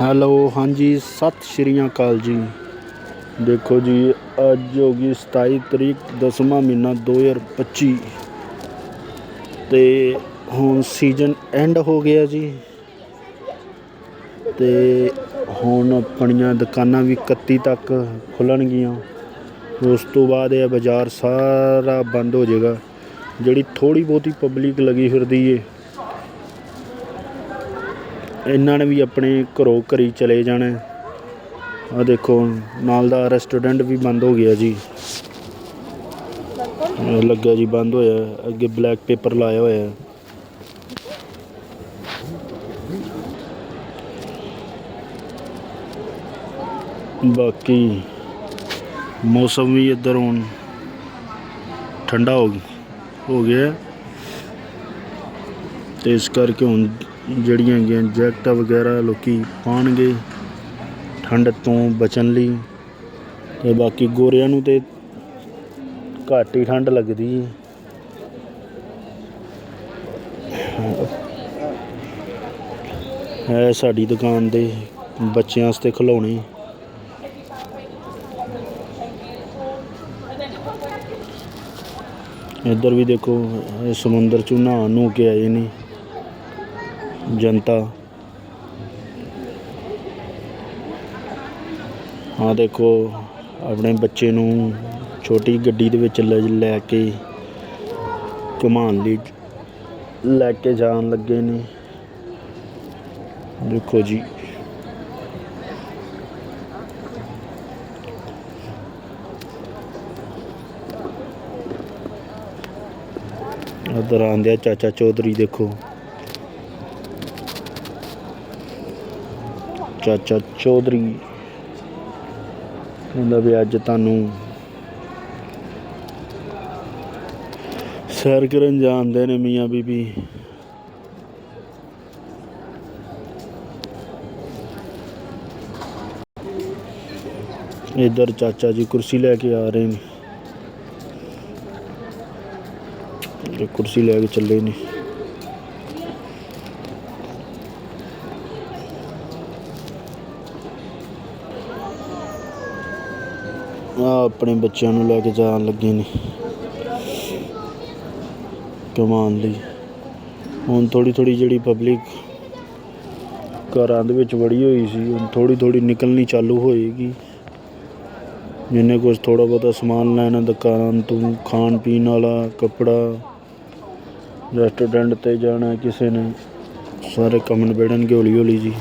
Hello, ਹਾਂਜੀ, ਸਤਿ ਸ਼੍ਰੀ ਅਕਾਲ ਜੀ। ਦੇਖੋ ਜੀ, ਅੱਜ ਹੋ ਗਈ 27 ਤਰੀਕ, ਦਸਵਾਂ ਮਹੀਨਾ 2025 ਤੇ ਹੁਣ ਸੀਜ਼ਨ ਐਂਡ ਹੋ ਗਿਆ ਜੀ। ਤੇ ਹੁਣ ਆਪਣੀਆਂ ਦੁਕਾਨਾਂ ਵੀ 31 ਤੱਕ ਖੁੱਲਣਗੀਆਂ। ਉਸ ਤੋਂ ਬਾਅਦ ਇਹ ਬਾਜ਼ਾਰ ਸਾਰਾ ਬੰਦ ਹੋ ਜਾਏਗਾ। ਜਿਹੜੀ ਥੋੜੀ ਬਹੁਤੀ ਪਬਲਿਕ ਲੱਗੀ ਫਿਰਦੀ ਏ। ਇਹਨਾਂ ਨੇ ਵੀ ਆਪਣੇ ਘਰੋਂ ਘਰੀ ਚਲੇ ਜਾਣਾ ਆ ਦੇਖੋ, ਨਾਲ ਦਾ ਰੈਸਟੋਰੈਂਟ ਵੀ ਬੰਦ ਹੋ ਗਿਆ ਜੀ ਇਹ ਲੱਗਾ ਜੀ, ਬੰਦ ਹੋਇਆ ਅੱਗੇ ਬਲੈਕ ਪੇਪਰ ਲਾਇਆ ਹੋਇਆ ਹੈ। ਬਾਕੀ ਮੌਸਮ ਵੀ ਇੱਧਰ ਹੁਣ ਠੰਡਾ ਹੋ ਹੋ ਗਿਆ ਹੈ। ਤੇ ਇਸ ਕਰਕੇ ਹੁਣ ਜਿਹੜੀਆਂ ਹੈਗੀਆਂ ਜੈਕਟਾਂ ਵਗੈਰਾ ਲੋਕੀ ਪਾਉਣਗੇ ਠੰਡ ਤੋਂ ਬਚਣ ਲਈ ਤੇ ਬਾਕੀ ਗੋਰਿਆਂ ਨੂੰ ਤੇ ਘੱਟ ਹੀ ਠੰਡ ਲੱਗਦੀ ਹੈ। ਹੈ ਸਾਡੀ ਦੁਕਾਨ ਦੇ ਬੱਚਿਆਂ ਵਾਸਤੇ ਖਿਡੌਣੇ ਇੱਧਰ ਵੀ ਦੇਖੋ, ਇਹ ਸਮੁੰਦਰ ਚ ਨਹਾ ਨੂੰ ਕੇ ਆਏ ਨੇ। ਜਨਤਾ। ਹਾਂ ਦੇਖੋ, ਆਪਣੇ ਬੱਚੇ ਨੂੰ ਛੋਟੀ ਗੱਡੀ ਦੇ ਵਿੱਚ ਲੈ ਲੈ ਕੇ ਘੁਮਾਉਣ ਲਈ ਲੈ ਕੇ ਜਾਣ ਲੱਗੇ ਨੇ। ਦੇਖੋ ਜੀ। ਉਧਰ ਆਂਦੇ ਆ ਚਾਚਾ ਚੌਧਰੀ, ਦੇਖੋ। ਚਾਚਾ ਚੌਧਰੀ ਕਹਿੰਦਾ ਵੀ ਅੱਜ ਤੁਹਾਨੂੰ ਸੈਰ ਕਰਨ ਜਾਂਦੇ ਨੇ ਮੀਆਂ ਬੀਬੀ। ਇੱਧਰ ਚਾਚਾ ਜੀ ਕੁਰਸੀ ਲੈ ਕੇ ਆ ਰਹੇ ਨੇ। ਕੁਰਸੀ ਲੈ ਕੇ ਚੱਲੇ ਨੇ। ਆ ਆਪਣੇ ਬੱਚਿਆਂ ਨੂੰ ਲੈ ਕੇ ਜਾਣ ਲੱਗੇ ਨੇ। ਕਮਾਉਣ ਲਈ। ਹੁਣ ਥੋੜੀ ਥੋੜੀ ਜਿਹੜੀ ਪਬਲਿਕ ਘਰਾਂ ਦੇ ਵਿੱਚ ਵੜੀ ਹੋਈ ਸੀ, ਹੁਣ ਥੋੜੀ ਥੋੜੀ ਨਿਕਲਣੀ ਚਾਲੂ ਹੋਏਗੀ। ਜਿੰਨੇ ਕੁਝ ਥੋੜਾ ਬਹੁਤਾ ਸਮਾਨ ਲੈਣਾ, ਦੁਕਾਨ ਤੋਂ ਖਾਣ ਪੀਣ ਵਾਲਾ, ਕੱਪੜਾ ਰੈਸਟੋਰੈਂਟ ਤੇ ਜਾਣਾ ਕਿਸੇ ਨੇ, ਸਾਰੇ ਕੰਮ ਨਿਬੇੜਨਗੇ ਹੌਲੀ ਹੌਲੀ ਜੀ।